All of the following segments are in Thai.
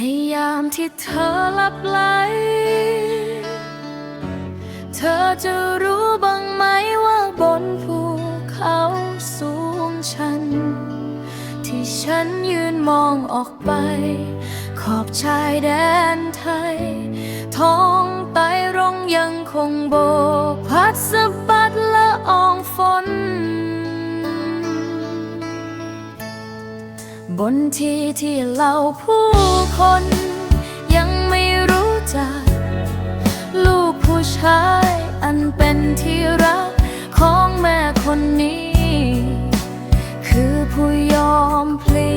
ในยามที่เธอหลับไหล เธอจะรู้บ้างไหมว่าบนภูเขาสูงชัน ที่ฉันยืนมองออกไป ขอบชายแดนไทย ท้องไตรงยังคงโบกพัดสะบัดละอองฝน บนที่ที่เราผู้ คนยังไม่รู้จัก ลูกผู้ชายอันเป็นที่รักของแม่คนนี้ คือผู้ยอมพลี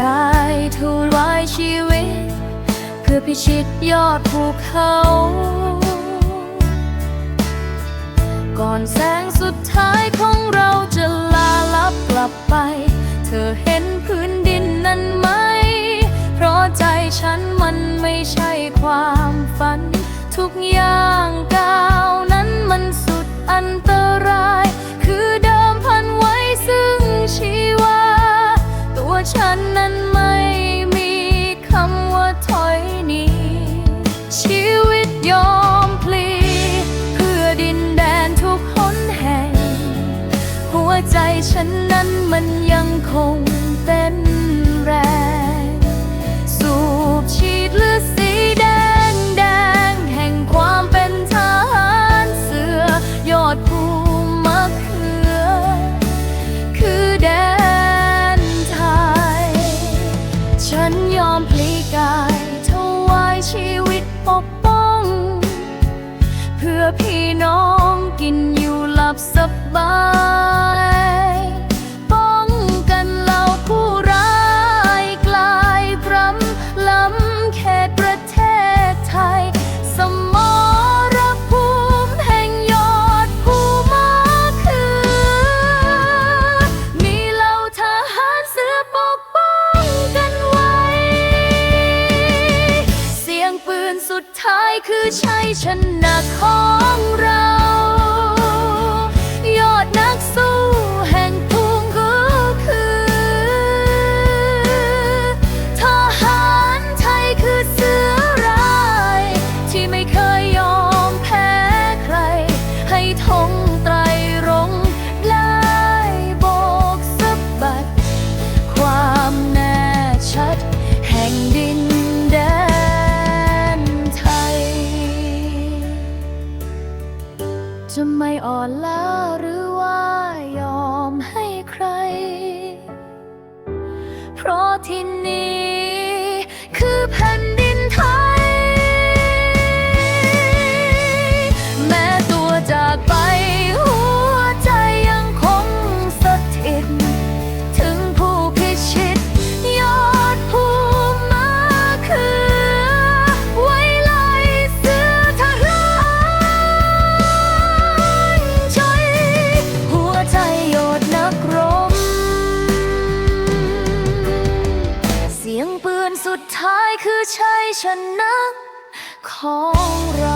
กายทุรายชีวิต เพื่อพิชิตยอดภูเขา ก่อนแส ฉันมันไม่ใช่ความฝัน ทุกอย่างก้าวนั้นมันสุดอันตราย คือเดิมพันไว้ซึ่งชีวา ตัวฉันนั้นไม่มีคำว่าถอยหนีชีวิตยอมพลีเพื่อดินแดนทุกหนแห่ง หัวใจฉันนั้นมันยังคงเต้นแรงันยอมพลีกายถวายชีวิตปกป้อง เพื่อพี่น้องกินอยู่หลับสบ ท้ายคือชัยชนะของเรา อนล้าหรือว่ายอมให้ใคร เพราะที่นี่ สุดท้ายคือชัยชนะของเรา